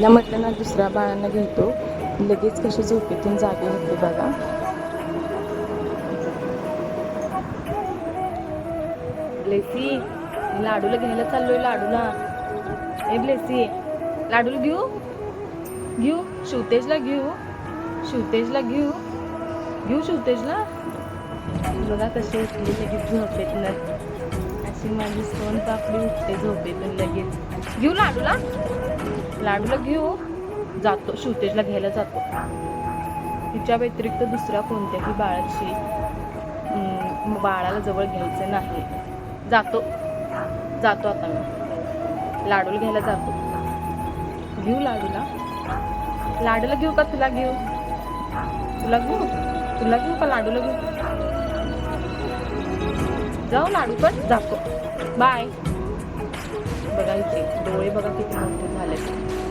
तिला म्हटलं ना दुसऱ्या बाळांना घेतो. लगेच कशी झोपेतून जागी होते बघा. ब्लेसी लाडूला घ्यायला चाललोय लाडूला. ए ब्लेसी लाडूला घेऊ? घेऊ? शिवतेजला घेऊ? शिवतेजला घेऊ? घेऊ शिवतेजला? बघा कशी उठली लगेच झोपेतनं. अशी माझी सोन पापडी उठते झोपेतून लगेच. घेऊ लाडूला? लाडूला घेऊ जातो शिवतेजला घ्यायला जातो. तिच्या व्यतिरिक्त दुसऱ्या कोणत्याही बाळाची बाळाला जवळ घ्यायचं नाही. जातो. जातो आता मी. लाडूला घ्यायला जातो. घेऊ लाडूला. लाडूला घेऊ का तुला घेऊ? तुला घेऊ? तुला घेऊ का लाडूला घेऊ? जाऊ लाडू पण जातो. बाय बघा इथे डोळे बघा किती मोठे झाले